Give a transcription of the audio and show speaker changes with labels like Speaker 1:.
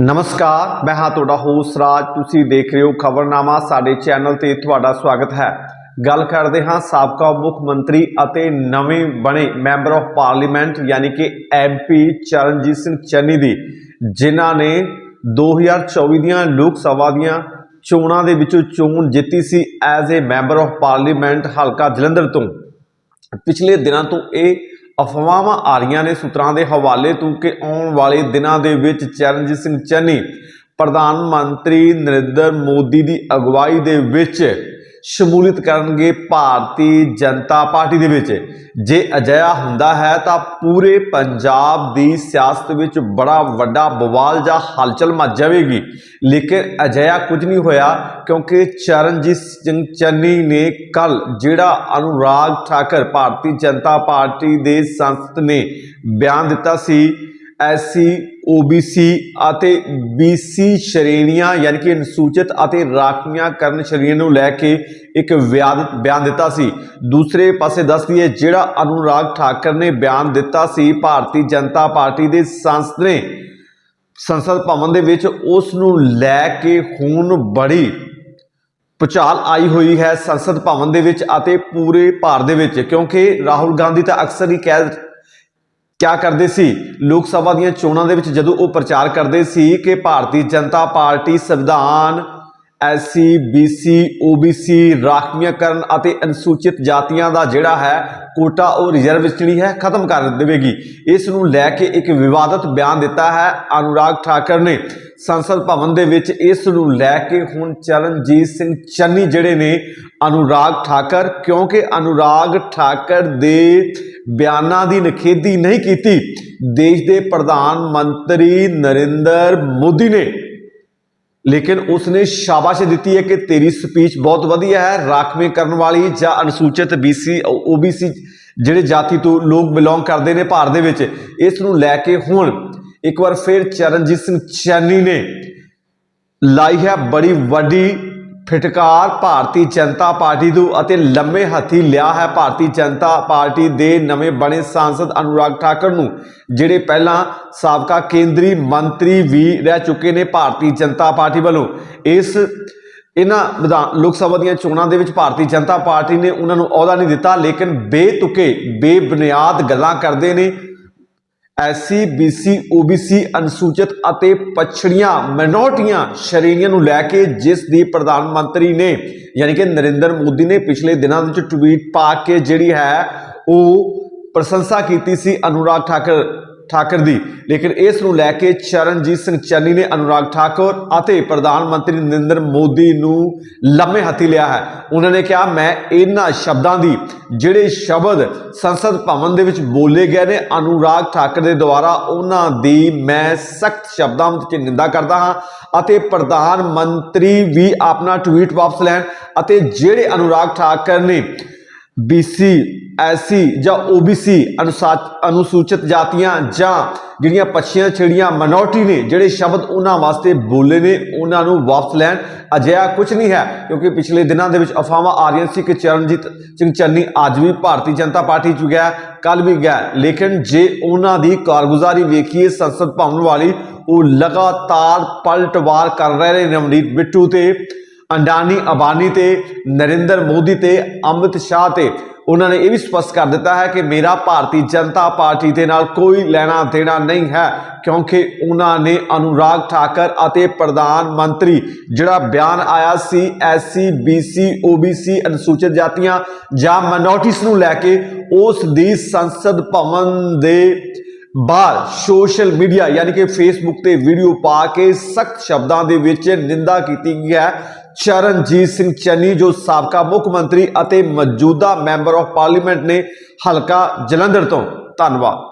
Speaker 1: ਨਮਸਕਾਰ, ਮੈਂ ਹਾਂ ਤੁਹਾਡਾ ਹੋਸਟ ਰਾਜ। ਤੁਸੀਂ ਦੇਖ ਰਹੇ ਹੋ ਖਬਰਨਾਮਾ। ਸਾਡੇ ਚੈਨਲ ਤੇ ਤੁਹਾਡਾ ਸਵਾਗਤ ਹੈ। ਗੱਲ ਕਰਦੇ ਹਾਂ ਸਾਬਕਾ ਮੁੱਖ ਮੰਤਰੀ ਅਤੇ ਨਵੇਂ ਬਣੇ ਮੈਂਬਰ ਆਫ ਪਾਰਲੀਮੈਂਟ ਯਾਨੀ ਕਿ ਐਮਪੀ ਚਰਨਜੀਤ ਸਿੰਘ ਚੰਨੀ ਦੀ, ਜਿਨ੍ਹਾਂ ਨੇ 2024 ਦੀਆਂ ਲੋਕ ਸਭਾ ਦੀਆਂ ਚੋਣਾਂ ਦੇ ਵਿੱਚੋਂ ਚੋਣ ਜਿੱਤੀ ਸੀ as a member of parliament ਹਲਕਾ ਜਲੰਧਰ ਤੋਂ। ਪਿਛਲੇ ਦਿਨਾਂ ਤੋਂ ਇਹ ਅਫਵਾਹਾਂ ਆ ਰਹੀਆਂ ਨੇ ਸੂਤਰਾਂ ਦੇ ਹਵਾਲੇ ਤੋਂ ਕਿ ਆਉਣ ਵਾਲੇ ਦਿਨਾਂ ਦੇ ਵਿੱਚ ਚਰਨਜੀਤ ਸਿੰਘ ਚੰਨੀ, ਪ੍ਰਧਾਨ ਮੰਤਰੀ ਨਰਿੰਦਰ ਮੋਦੀ ਦੀ ਅਗਵਾਈ ਦੇ ਵਿੱਚ ਸ਼ਮੂਲੀਅਤ ਕਰਨਗੇ ਭਾਰਤੀ ਜਨਤਾ ਪਾਰਟੀ ਦੇ ਵਿੱਚ। ਜੇ ਅਜਿਹਾ ਹੁੰਦਾ ਹੈ ਤਾਂ ਪੂਰੇ ਪੰਜਾਬ ਦੀ ਸਿਆਸਤ ਵਿੱਚ ਬੜਾ ਵੱਡਾ ਬਵਾਲ ਜਾਂ ਹਲਚਲ ਮਚ ਜਾਵੇਗੀ। ਲੇਕਿਨ ਅਜਿਹਾ ਕੁਝ ਨਹੀਂ ਹੋਇਆ ਕਿਉਂਕਿ ਚਰਨਜੀਤ ਸਿੰਘ ਚੰਨੀ ਨੇ ਕੱਲ ਜਿਹੜਾ ਅਨੁਰਾਗ ਠਾਕਰ ਭਾਰਤੀ ਜਨਤਾ ਪਾਰਟੀ ਦੇ ਸੰਸਦ ਨੇ ਬਿਆਨ ਦਿੱਤਾ ਸੀ ਐਸਸੀ, ਓਬੀਸੀ ਅਤੇ ਬੀਸੀ ਸ਼੍ਰੇਣੀਆਂ ਯਾਨੀ ਕਿ ਅਨੁਸੂਚਿਤ ਅਤੇ ਰਾਖਵੀਆਂ ਕਰਨ ਸ਼੍ਰੇਣੀਆਂ ਨੂੰ ਲੈ ਕੇ ਇੱਕ ਵਿਆਦ- ਬਿਆਨ ਦਿੱਤਾ ਸੀ। ਦੂਸਰੇ ਪਾਸੇ ਦੱਸ ਦਈਏ, ਜਿਹੜਾ ਅਨੁਰਾਗ ਠਾਕਰ ਨੇ ਬਿਆਨ ਦਿੱਤਾ ਸੀ, ਭਾਰਤੀ ਜਨਤਾ ਪਾਰਟੀ ਦੇ ਸੰਸਦ ਨੇ, ਸੰਸਦ ਭਵਨ ਦੇ ਵਿੱਚ ਉਸ ਨੂੰ ਲੈ ਕੇ ਹੁਣ ਬੜੀ ਭੁਚਾਲ ਆਈ ਹੋਈ ਹੈ ਸੰਸਦ ਭਵਨ ਦੇ ਵਿੱਚ ਅਤੇ ਪੂਰੇ ਭਾਰਤ ਦੇ ਵਿੱਚ, ਕਿਉਂਕਿ ਰਾਹੁਲ ਗਾਂਧੀ ਤਾਂ ਅਕਸਰ ਹੀ ਕਹਿ ਕਿਆ ਕਰਦੇ ਸੀ? ਲੋਕ ਸਭਾ ਦੀਆਂ ਚੋਣਾਂ ਦੇ ਵਿੱਚ ਜਦੋਂ ਉਹ ਪ੍ਰਚਾਰ ਕਰਦੇ ਸੀ ਕਿ ਭਾਰਤੀ ਜਨਤਾ ਪਾਰਟੀ ਸੰਵਿਧਾਨ ਐਸਸੀ ਬੀਸੀ, ਓਬੀਸੀ ਰਾਖਵੀਆਕਰਨ ਅਤੇ ਅਨੁਸੂਚਿਤ ਜਾਤੀਆਂ ਦਾ ਜਿਹੜਾ ਹੈ ਕੋਟਾ ਉਹ ਰਿਜ਼ਰਵ ਜਿਹੜੀ ਹੈ ਖਤਮ ਕਰ ਦੇਵੇਗੀ। ਇਸ ਨੂੰ ਲੈ ਕੇ ਇੱਕ ਵਿਵਾਦਤ ਬਿਆਨ ਦਿੱਤਾ ਹੈ ਅਨੁਰਾਗ ਠਾਕਰ ਨੇ। ਸੰਸਦ ਭਵਨ ਦੇ ਵਿੱਚ ਇਸ ਨੂੰ ਲੈ ਕੇ ਹੁਣ ਚਰਨਜੀਤ ਸਿੰਘ ਚੰਨੀ ਜਿਹੜੇ ਨੇ ਅਨੁਰਾਗ ਠਾਕਰ, ਕਿਉਂਕਿ ਅਨੁਰਾਗ ਠਾਕਰ ਦੇ ਬਿਆਨਾਂ ਦੀ ਨਖੇਦੀ ਨਹੀਂ ਕੀਤੀ। ਦੇਸ਼ ਦੇ ਪ੍ਰਧਾਨ ਮੰਤਰੀ ਨਰਿੰਦਰ ਮੋਦੀ ਨੇ ਲੇਕਿਨ ਉਸਨੇ ਸ਼ਾਬਾਸ਼ ਦਿੱਤੀ ਹੈ ਕਿ ਤੇਰੀ ਸਪੀਚ ਬਹੁਤ ਵਧੀਆ ਹੈ, ਰਾਖਵੇਂ ਕਰਨ ਵਾਲੀ ਜਾਂ ਅਨੁਸੂਚਿਤ ਬੀਸੀ ਓਬੀਸੀ ਜਿਹੜੇ ਜਾਤੀ ਤੋਂ ਲੋਕ ਬਿਲੋਂਗ ਕਰਦੇ ਨੇ ਭਾਰਤ ਦੇ ਵਿੱਚ, ਇਸ ਨੂੰ ਲੈ ਕੇ ਹੁਣ ਇੱਕ ਵਾਰ ਫਿਰ ਚਰਨਜੀਤ ਸਿੰਘ ਚੈਨੀ ਨੇ ਲਾਈ ਹੈ ਬੜੀ ਵੱਡੀ ਫਟਕਾਰ ਭਾਰਤੀ ਜਨਤਾ ਪਾਰਟੀ ਤੋਂ ਅਤੇ ਲੰਮੇ ਹੱਥੀ ਲਿਆ ਹੈ ਭਾਰਤੀ ਜਨਤਾ ਪਾਰਟੀ ਦੇ ਨਵੇਂ ਬਣੇ ਸਾਂਸਦ ਅਨੁਰਾਗ ਠਾਕਰ ਨੂੰ, ਜਿਹੜੇ ਪਹਿਲਾਂ ਸਾਬਕਾ ਕੇਂਦਰੀ ਮੰਤਰੀ ਵੀ ਰਹਿ ਚੁੱਕੇ ਨੇ ਭਾਰਤੀ ਜਨਤਾ ਪਾਰਟੀ ਵੱਲੋਂ। ਇਸ ਇਹਨਾਂ ਵਿਧਾਨ ਲੋਕ ਸਭਾ ਦੀਆਂ ਚੋਣਾਂ ਦੇ ਵਿੱਚ ਭਾਰਤੀ ਜਨਤਾ ਪਾਰਟੀ ਨੇ ਉਹਨਾਂ ਨੂੰ ਅਹੁਦਾ ਨਹੀਂ ਦਿੱਤਾ, ਲੇਕਿਨ ਬੇਤੁਕੇ, ਬੇਬੁਨਿਆਦ ਗੱਲਾਂ ਕਰਦੇ ਨੇ। ਐਸਸੀ, ਬੀਸੀ, ਓਬੀਸੀ, ਅਨੁਸੂਚਿਤ ਅਤੇ ਪਛੜੀਆਂ ਮਿਨੋਰਟੀਆਂ ਸ਼੍ਰੇਣੀਆਂ ਨੂੰ ਲੈ ਕੇ ਜਿਸ ਦੀ ਪ੍ਰਧਾਨ ਮੰਤਰੀ ਨੇ, ਯਾਨੀ ਕਿ ਨਰਿੰਦਰ ਮੋਦੀ ਨੇ ਪਿਛਲੇ ਦਿਨਾਂ ਵਿੱਚ ਟਵੀਟ ਪਾ ਕੇ ਜਿਹੜੀ ਹੈ, ਉਹ ਪ੍ਰਸ਼ੰਸਾ ਕੀਤੀ ਸੀ ਅਨੁਰਾਗ ਠਾਕਰ। ਠਾਕਰ ਦੀ। ਲੇਕਿਨ ਇਸ ਨੂੰ ਲੈ ਕੇ ਚਰਨਜੀਤ ਸਿੰਘ ਚੰਨੀ ਨੇ ਅਨੁਰਾਗ ਠਾਕੁਰ ਅਤੇ ਪ੍ਰਧਾਨ ਮੰਤਰੀ ਨਰਿੰਦਰ ਮੋਦੀ ਨੂੰ ਲੰਮੇ ਹੱਥੀ ਲਿਆ ਹੈ। ਉਹਨਾਂ ਨੇ ਕਿਹਾ, ਮੈਂ ਇਹਨਾਂ ਸ਼ਬਦਾਂ ਦੀ, ਜਿਹੜੇ ਸ਼ਬਦ ਸੰਸਦ ਭਵਨ ਦੇ ਵਿੱਚ ਬੋਲੇ ਗਏ ਨੇ ਅਨੁਰਾਗ ਠਾਕੁਰ ਦੇ ਦੁਆਰਾ, ਉਹਨਾਂ ਦੀ ਮੈਂ ਸਖਤ ਸ਼ਬਦਾਂ ਵਿੱਚ ਨਿੰਦਾ ਕਰਦਾ ਹਾਂ ਅਤੇ ਪ੍ਰਧਾਨ ਮੰਤਰੀ ਵੀ ਆਪਣਾ ਟਵੀਟ ਵਾਪਸ ਲੈਣ ਅਤੇ ਜਿਹੜੇ ਅਨੁਰਾਗ ਠਾਕਰ ਨੇ ਬੀਸੀ ਐਸਸੀ ਜਾਂ ਓਬੀਸੀ ਅਨੁਸੂਚਿਤ ਜਾਤੀਆਂ ਜਾਂ ਜਿਹੜੀਆਂ ਪੱਛੀਆਂ ਛੇੜੀਆਂ ਮਿਨੋਰਟੀ ਨੇ, ਜਿਹੜੇ ਸ਼ਬਦ ਉਹਨਾਂ ਵਾਸਤੇ ਬੋਲੇ ਨੇ, ਉਹਨਾਂ ਨੂੰ ਵਾਪਸ ਲੈਣ ਅਜਿਹਾ ਕੁਝ ਨਹੀਂ ਹੈ, ਕਿਉਂਕਿ ਪਿਛਲੇ ਦਿਨਾਂ ਦੇ ਵਿੱਚ ਅਫਵਾਹਾਂ ਆ ਰਹੀਆਂ ਸੀ ਕਿ ਚਰਨਜੀਤ ਸਿੰਘ ਚੰਨੀ ਅੱਜ ਵੀ ਭਾਰਤੀ ਜਨਤਾ ਪਾਰਟੀ ਚ ਗਿਆ ਕੱਲ ਵੀ ਗਿਆ, ਲੇਕਿਨ ਜੇ ਉਹਨਾਂ ਦੀ ਕਾਰਗੁਜ਼ਾਰੀ ਵੇਖੀਏ, ਸੰਸਦ ਭਵਨ ਵਾਲੀ ਉਹ ਲਗਾਤਾਰ ਪਲਟਵਾਰ ਕਰ ਰਹੇ ਨੇ ਨਵਨੀਤ ਬਿੱਟੂ ਤੇ, ਅੰਡਾਨੀ ਅਬਾਨੀ ਤੇ, ਨਰਿੰਦਰ ਮੋਦੀ ਤੇ ਅਮਿਤ ਸ਼ਾਹ ਤੇ। ਉਹਨਾਂ ਨੇ ਇਹ ਵੀ ਸਪਸ਼ਟ ਕਰ ਦਿੱਤਾ ਹੈ ਕਿ ਮੇਰਾ ਭਾਰਤੀ ਜਨਤਾ ਪਾਰਟੀ ਦੇ ਨਾਲ ਕੋਈ ਲੈਣਾ ਦੇਣਾ ਨਹੀਂ ਹੈ, ਕਿਉਂਕਿ ਉਹਨਾਂ ਨੇ ਅਨੁਰਾਗ ਠਾਕਰ ਅਤੇ ਪ੍ਰਧਾਨ ਮੰਤਰੀ ਜਿਹੜਾ ਬਿਆਨ ਆਇਆ ਸੀ ਐਸਸੀ ਬੀਸੀ ਓਬੀਸੀ ਅਨੁਸੂਚਿਤ ਜਾਤੀਆਂ ਜਾਂ ਮਿਨੋਰਟੀਜ਼ ਨੂੰ ਲੈ ਕੇ, ਉਸ ਦੀ ਸੰਸਦ ਭਵਨ ਦੇ ਬਾਹਰ ਸੋਸ਼ਲ ਮੀਡੀਆ ਯਾਨੀ ਕਿ ਫੇਸਬੁੱਕ ਤੇ ਵੀਡੀਓ ਪਾ ਕੇ ਸਖਤ ਸ਼ਬਦਾਂ ਦੇ ਵਿੱਚ ਨਿੰਦਾ ਕੀਤੀ ਗਈ ਹੈ। ਚਰਨਜੀਤ ਸਿੰਘ ਚੰਨੀ ਜੋ ਸਾਬਕਾ ਮੁੱਖ ਮੰਤਰੀ ਅਤੇ ਮੌਜੂਦਾ ਮੈਂਬਰ ਆਫ ਪਾਰਲੀਮੈਂਟ ਨੇ ਹਲਕਾ ਜਲੰਧਰ ਤੋਂ, ਧੰਨਵਾਦ।